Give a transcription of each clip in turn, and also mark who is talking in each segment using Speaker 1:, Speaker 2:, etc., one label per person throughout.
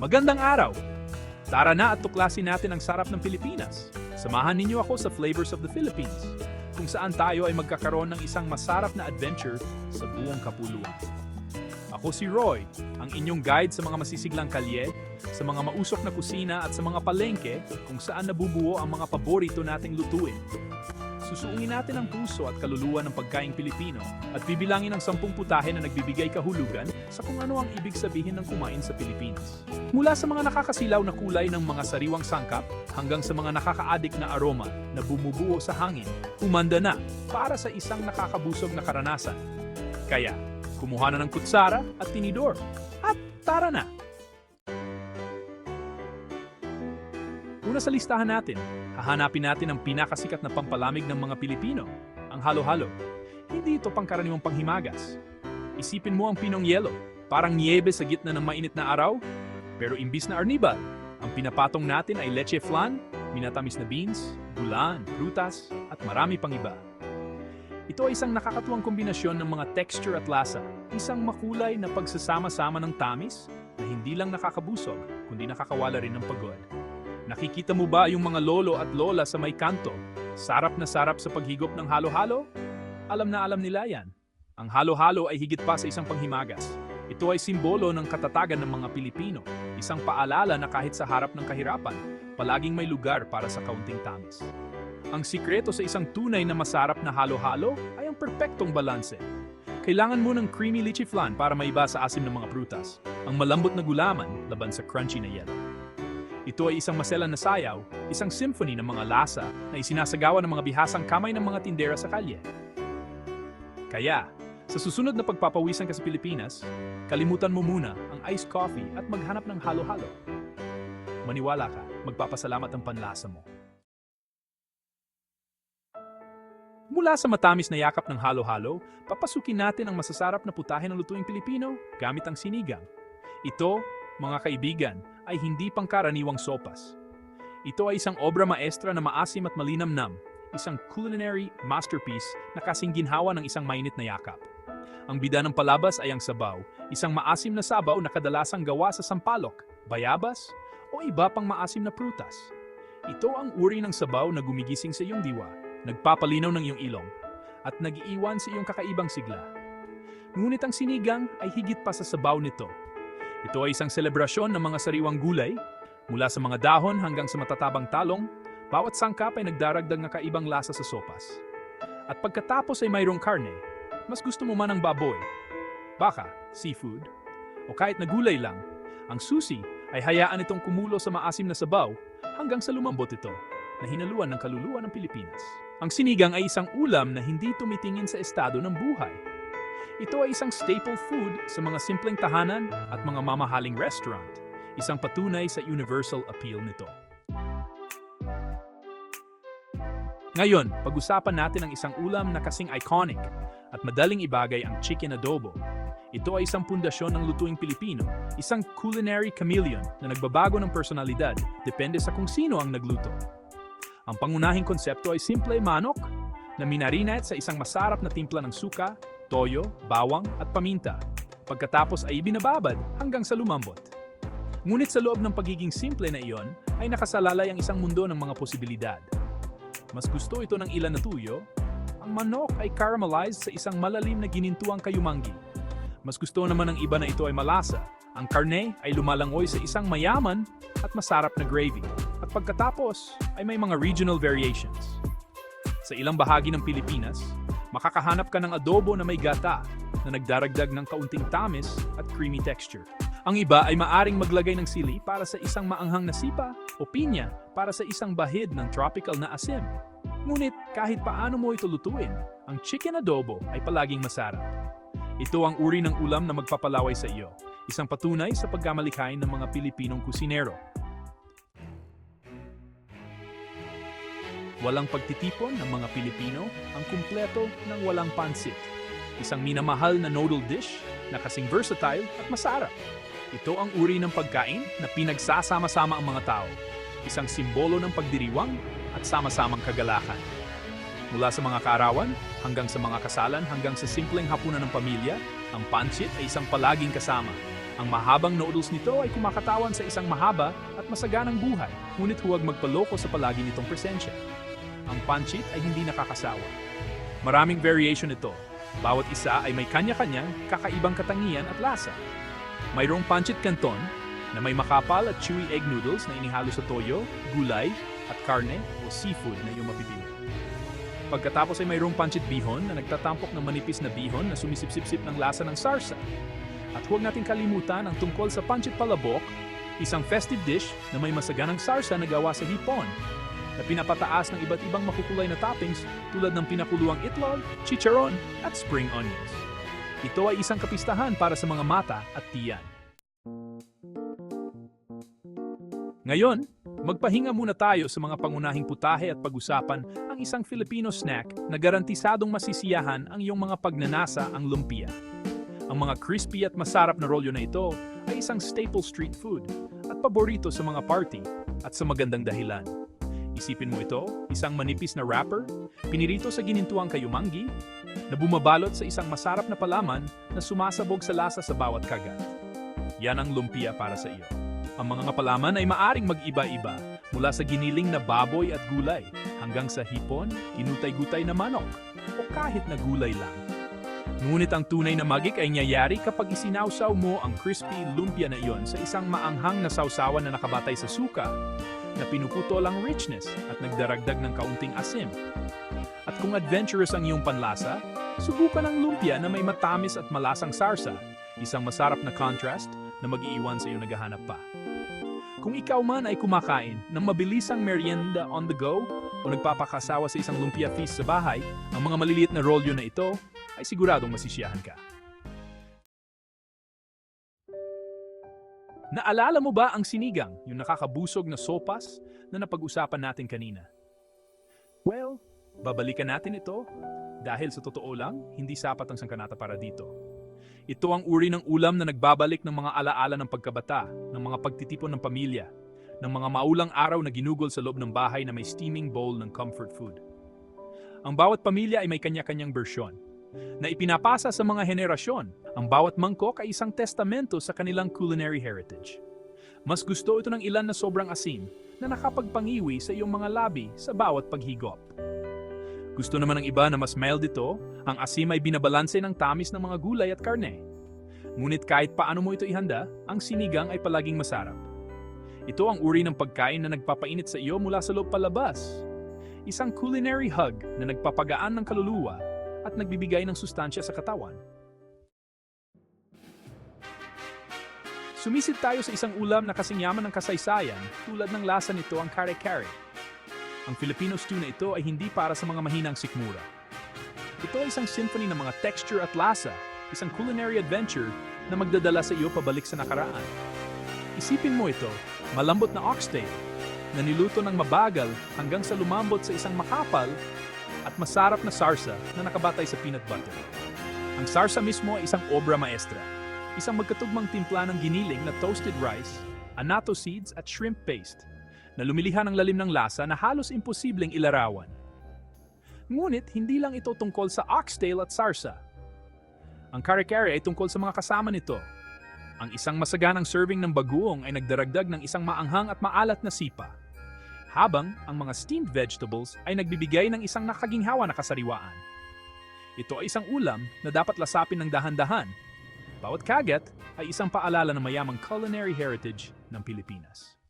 Speaker 1: Magandang araw! Tara na at tuklasin natin ang sarap ng Pilipinas. Samahan ninyo ako sa Flavors of the Philippines, kung saan tayo ay magkakaroon ng isang masarap na adventure sa buong kapuluan. Ako si Roy, ang inyong guide sa mga masisiglang kalye, sa mga mausok na kusina at sa mga palengke kung saan nabubuo ang mga paborito nating lutuin. Susuungin natin ang puso at kaluluwa ng pagkaing Pilipino at bibilangin ang sampung putahe na nagbibigay kahulugan sa kung ano ang ibig sabihin ng kumain sa Pilipinas. Mula sa mga nakakasilaw na kulay ng mga sariwang sangkap hanggang sa mga nakakaadik na aroma na bumubuo sa hangin, umanda na para sa isang nakakabusog na karanasan. Kaya, kumuha na ng kutsara at tinidor at tara na! Una sa listahan natin, hahanapin natin ang pinakasikat na pampalamig ng mga Pilipino, ang halo-halo. Hindi ito pangkaraniwang panghimagas. Isipin mo ang pinong yelo, parang niebe sa gitna ng mainit na araw, pero imbis na arnibal, ang pinapatong natin ay leche flan, minatamis na beans, gulan, prutas, at marami pang iba. Ito ay isang nakakatuwang kombinasyon ng mga texture at lasa, isang makulay na pagsasama-sama ng tamis na hindi lang nakakabusog, kundi nakakawala rin ng pagod. Nakikita mo ba yung mga lolo at lola sa may kanto? Sarap na sarap sa paghigop ng halo-halo? Alam na alam nila yan. Ang halo-halo ay higit pa sa isang panghimagas. Ito ay simbolo ng katatagan ng mga Pilipino, isang paalala na kahit sa harap ng kahirapan, palaging may lugar para sa kaunting tamis. Ang sikreto sa isang tunay na masarap na halo-halo ay ang perpektong balanse. Kailangan mo ng creamy lychee flan para maiba sa asim ng mga prutas, ang malambot na gulaman laban sa crunchy na yelo. Ito ay isang maselan na sayaw, isang symphony ng mga lasa na isinasagawa ng mga bihasang kamay ng mga tindera sa kalye. Kaya, sa susunod na pagpapawisan ka sa Pilipinas, kalimutan mo muna ang iced coffee at maghanap ng halo-halo. Maniwala ka, magpapasalamat ang panlasa mo. Mula sa matamis na yakap ng halo-halo, papasukin natin ang masasarap na putahe ng lutuing Pilipino gamit ang sinigang. Ito, mga kaibigan, ay hindi pangkaraniwang sopas. Ito ay isang obra maestra na maasim at malinamnam, isang culinary masterpiece na kasing ginhawa ng isang mainit na yakap. Ang bida ng palabas ay ang sabaw, isang maasim na sabaw na kadalasang gawa sa sampalok, bayabas, o iba pang maasim na prutas. Ito ang uri ng sabaw na gumigising sa iyong diwa, nagpapalinaw ng iyong ilong, at nag-iiwan sa iyong kakaibang sigla. Ngunit ang sinigang ay higit pa sa sabaw nito. Ito ay isang selebrasyon ng mga sariwang gulay, mula sa mga dahon hanggang sa matatabang talong, bawat sangkap ay nagdaragdag ng kaibang lasa sa sopas. At pagkatapos ay mayroong karne, mas gusto mo man ang baboy, baka, seafood, o kahit na gulay lang, ang susi ay hayaan itong kumulo sa maasim na sabaw hanggang sa lumambot ito na hinaluan ng kaluluwa ng Pilipinas. Ang sinigang ay isang ulam na hindi tumitingin sa estado ng buhay. Ito ay isang staple food sa mga simpleng tahanan at mga mamahaling restaurant, isang patunay sa universal appeal nito. Ngayon, pag-usapan natin ang isang ulam na kasing iconic at madaling ibagay ang chicken adobo. Ito ay isang pundasyon ng lutuing Pilipino, isang culinary chameleon na nagbabago ng personalidad depende sa kung sino ang nagluto. Ang pangunahing konsepto ay simple manok na minarinate sa isang masarap na timpla ng suka, toyo, bawang at paminta. Pagkatapos ay ibinababad hanggang sa lumambot. Ngunit sa loob ng pagiging simple na iyon ay nakasalalay ang isang mundo ng mga posibilidad. Mas gusto ito ng ilan na tuyo, ang manok ay caramelized sa isang malalim na ginintuang kayumanggi. Mas gusto naman ng iba na ito ay malasa. Ang karne ay lumalangoy sa isang mayaman at masarap na gravy. At pagkatapos ay may mga regional variations. Sa ilang bahagi ng Pilipinas, makakahanap ka ng adobo na may gata na nagdaragdag ng kaunting tamis at creamy texture. Ang iba ay maaring maglagay ng sili para sa isang maanghang na sipa o pinya para sa isang bahid ng tropical na asim. Ngunit kahit paano mo ito lutuin, ang chicken adobo ay palaging masarap. Ito ang uri ng ulam na magpapalaway sa iyo, isang patunay sa pagkamalikhain ng mga Pilipinong kusinero. Walang pagtitipon ng mga Pilipino ang kumpleto ng walang pansit. Isang minamahal na noodle dish na kasing versatile at masarap. Ito ang uri ng pagkain na pinagsasama-sama ang mga tao. Isang simbolo ng pagdiriwang at sama-samang kagalakan. Mula sa mga kaarawan hanggang sa mga kasalan hanggang sa simpleng hapunan ng pamilya, ang pansit ay isang palaging kasama. Ang mahabang noodles nito ay kumakatawan sa isang mahaba at masaganang buhay, ngunit huwag magpaloko sa palagi nitong presensya. Ang pancit ay hindi nakakasawa. Maraming variation ito. Bawat isa ay may kanya-kanyang kakaibang katangian at lasa. Mayroong pancit canton na may makapal at chewy egg noodles na inihalo sa toyo, gulay, at karne o seafood na iyong mapipili. Pagkatapos ay mayroong pancit bihon na nagtatampok ng manipis na bihon na sumisipsip ng lasa ng sarsa. At huwag nating kalimutan ang tungkol sa pancit palabok, isang festive dish na may masaganang sarsa na gawa sa hipon na pinapataas ng iba't ibang makukulay na toppings tulad ng pinakuluang itlog, chicharon, at spring onions. Ito ay isang kapistahan para sa mga mata at tiyan. Ngayon, magpahinga muna tayo sa mga pangunahing putahe at pag-usapan ang isang Filipino snack na garantisadong masisiyahan ang iyong mga pagnanasa ang lumpia. Ang mga crispy at masarap na rolyo na ito ay isang staple street food at paborito sa mga party at sa magandang dahilan. Isipin mo ito, isang manipis na wrapper, pinirito sa ginintuang kayumanggi, na bumabalot sa isang masarap na palaman na sumasabog sa lasa sa bawat kagat. Yan ang lumpia para sa iyo. Ang mga palaman ay maaring mag-iba-iba mula sa giniling na baboy at gulay hanggang sa hipon, ginutay-gutay na manok o kahit na gulay lang. Ngunit ang tunay na magik ay niyayari kapag isinawsaw mo ang crispy lumpia na iyon sa isang maanghang na sausawan na nakabatay sa suka na pinuputol ang richness at nagdaragdag ng kaunting asim. At kung adventurous ang iyong panlasa, subukan ang lumpia na may matamis at malasang sarsa, isang masarap na contrast na mag-iiwan sa iyo naghahanap pa. Kung ikaw man ay kumakain ng mabilisang merienda on the go o nagpapakasawa sa isang lumpia feast sa bahay, ang mga maliliit na rolyo na ito ay siguradong masisiyahan ka. Naalala mo ba ang sinigang, yung nakakabusog na sopas na napag-usapan natin kanina? Well, babalikan natin ito dahil sa totoo lang, hindi sapat ang sangkanata para dito. Ito ang uri ng ulam na nagbabalik ng mga alaala ng pagkabata, ng mga pagtitipon ng pamilya, ng mga maulang araw na ginugol sa loob ng bahay na may steaming bowl ng comfort food. Ang bawat pamilya ay may kanya-kanyang bersyon, na ipinapasa sa mga henerasyon. Ang bawat mangkok ay isang testamento sa kanilang culinary heritage. Mas gusto ito ng ilan na sobrang asim na nakapagpangiwi sa iyong mga labi sa bawat paghigop. Gusto naman ng iba na mas mild ito, ang asim ay binabalanse ng tamis ng mga gulay at karne. Ngunit kahit paano mo ito ihanda, ang sinigang ay palaging masarap. Ito ang uri ng pagkain na nagpapainit sa iyo mula sa loob palabas. Isang culinary hug na nagpapagaan ng kaluluwa at nagbibigay ng sustansya sa katawan. Sumisid tayo sa isang ulam na kasing yaman ng kasaysayan tulad ng lasa nito ang kare-kare. Ang Filipino stew na ito ay hindi para sa mga mahinang sikmura. Ito ay isang symphony ng mga texture at lasa, isang culinary adventure na magdadala sa iyo pabalik sa nakaraan. Isipin mo ito, malambot na oxtail, na niluto ng mabagal hanggang sa lumambot sa isang makapal at masarap na sarsa na nakabatay sa peanut butter. Ang sarsa mismo ay isang obra maestra, isang magkatugmang timpla ng giniling na toasted rice, anato seeds at shrimp paste, na lumilihan ng lalim ng lasa na halos imposibleng ilarawan. Ngunit hindi lang ito tungkol sa oxtail at sarsa. Ang kare-kare ay tungkol sa mga kasama nito. Ang isang masaganang serving ng bagoong ay nagdaragdag ng isang maanghang at maalat na sipa habang ang mga steamed vegetables ay nagbibigay ng isang nakaginhawa na kasariwaan. Ito ay isang ulam na dapat lasapin ng dahan-dahan. Bawat kagat ay isang paalala ng mayamang culinary heritage ng Pilipinas.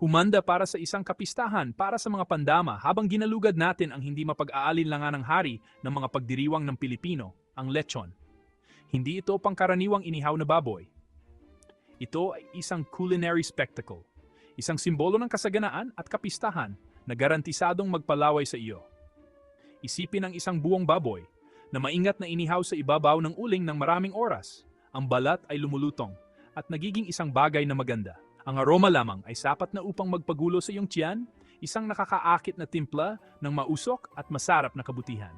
Speaker 1: Humanda para sa isang kapistahan para sa mga pandama habang ginalugad natin ang hindi mapag-aalinlangan ng hari ng mga pagdiriwang ng Pilipino, ang lechon. Hindi ito pangkaraniwang inihaw na baboy, ito ay isang culinary spectacle, isang simbolo ng kasaganaan at kapistahan na garantisadong magpalaway sa iyo. Isipin ang isang buong baboy na maingat na inihaw sa ibabaw ng uling ng maraming oras. Ang balat ay lumulutong at nagiging isang bagay na maganda. Ang aroma lamang ay sapat na upang magpagulo sa iyong tiyan, isang nakakaakit na timpla ng mausok at masarap na kabutihan.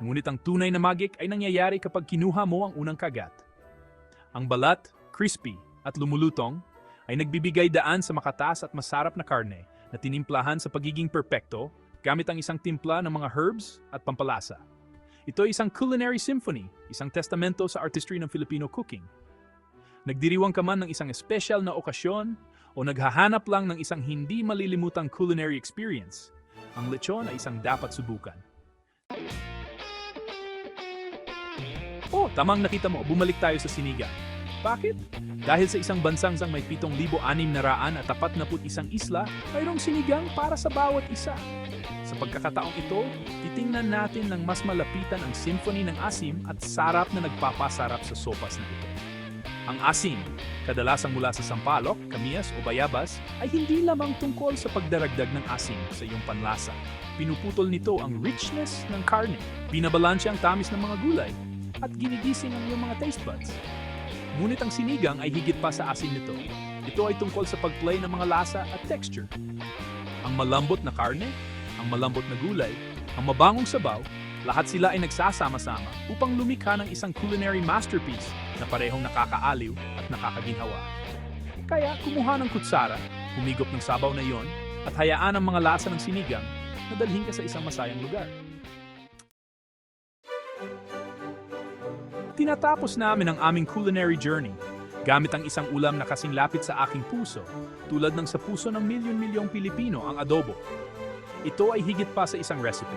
Speaker 1: Ngunit ang tunay na magik ay nangyayari kapag kinuha mo ang unang kagat. Ang balat, crispy, at lumulutong ay nagbibigay daan sa makataas at masarap na karne na tinimplahan sa pagiging perpekto gamit ang isang timpla ng mga herbs at pampalasa. Ito ay isang culinary symphony, isang testamento sa artistry ng Filipino cooking. Nagdiriwang ka man ng isang espesyal na okasyon o naghahanap lang ng isang hindi malilimutang culinary experience, ang lechon ay isang dapat subukan. Oh, tamang nakita mo, bumalik tayo sa sinigang. Bakit? Dahil sa isang bansang sang may 7,600 at tapat na put isang isla, mayroong sinigang para sa bawat isa. Sa pagkakataong ito, titingnan natin ng mas malapitan ang symphony ng asim at sarap na nagpapasarap sa sopas na ito. Ang asim, kadalasang mula sa sampalok, kamiyas o bayabas, ay hindi lamang tungkol sa pagdaragdag ng asim sa iyong panlasa. Pinuputol nito ang richness ng karne, binabalansya ang tamis ng mga gulay, at ginigising ang iyong mga taste buds. Ngunit ang sinigang ay higit pa sa asin nito. Ito ay tungkol sa pagplay ng mga lasa at texture. Ang malambot na karne, ang malambot na gulay, ang mabangong sabaw, lahat sila ay nagsasama-sama upang lumikha ng isang culinary masterpiece na parehong nakakaaliw at nakakaginhawa. Kaya kumuha ng kutsara, humigop ng sabaw na iyon, at hayaan ang mga lasa ng sinigang na dalhin ka sa isang masayang lugar. Tinatapos namin ang aming culinary journey gamit ang isang ulam na kasing lapit sa aking puso, tulad ng sa puso ng milyon-milyong Pilipino ang adobo. Ito ay higit pa sa isang recipe.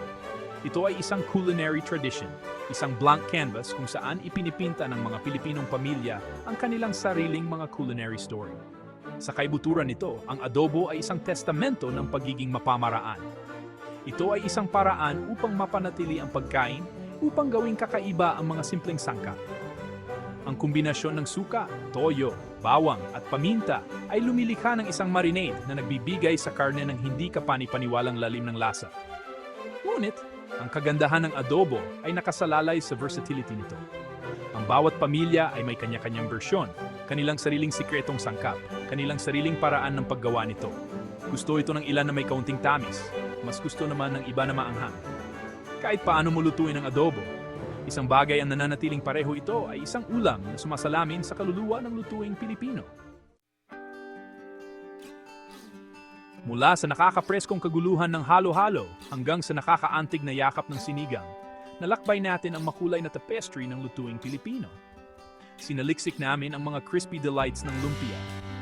Speaker 1: Ito ay isang culinary tradition, isang blank canvas kung saan ipinipinta ng mga Pilipinong pamilya ang kanilang sariling mga culinary story. Sa kaibuturan nito, ang adobo ay isang testamento ng pagiging mapamaraan. Ito ay isang paraan upang mapanatili ang pagkain upang gawing kakaiba ang mga simpleng sangkap. Ang kombinasyon ng suka, toyo, bawang at paminta ay lumilikha ng isang marinade na nagbibigay sa karne ng hindi kapani-paniwalang lalim ng lasa. Ngunit, ang kagandahan ng adobo ay nakasalalay sa versatility nito. Ang bawat pamilya ay may kanya-kanyang bersyon, kanilang sariling sikretong sangkap, kanilang sariling paraan ng paggawa nito. Gusto ito ng ilan na may kaunting tamis, mas gusto naman ng iba na maanghang. Kahit paano mo lutuin ang adobo, isang bagay ang nananatiling pareho ito ay isang ulam na sumasalamin sa kaluluwa ng lutuing Pilipino. Mula sa nakakapreskong kaguluhan ng halo-halo hanggang sa nakakaantig na yakap ng sinigang, nalakbay natin ang makulay na tapestry ng lutuing Pilipino. Sinaliksik namin ang mga crispy delights ng lumpia,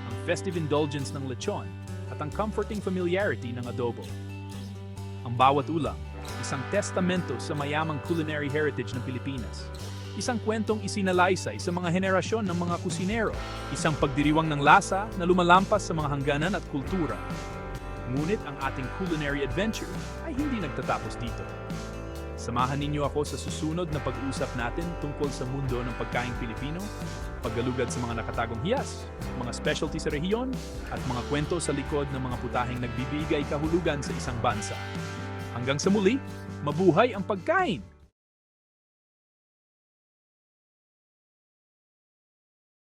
Speaker 1: ang festive indulgence ng lechon, at ang comforting familiarity ng adobo. Ang bawat ulam, isang testamento sa mayamang culinary heritage ng Pilipinas. Isang kwentong isinalaysay sa mga henerasyon ng mga kusinero. Isang pagdiriwang ng lasa na lumalampas sa mga hangganan at kultura. Ngunit ang ating culinary adventure ay hindi nagtatapos dito. Samahan ninyo ako sa susunod na pag-uusap natin tungkol sa mundo ng pagkaing Pilipino, paggalugad sa mga nakatagong hiyas, mga specialty sa rehiyon, at mga kwento sa likod ng mga putaheng nagbibigay kahulugan sa isang bansa. Hanggang sa muli, mabuhay ang pagkain!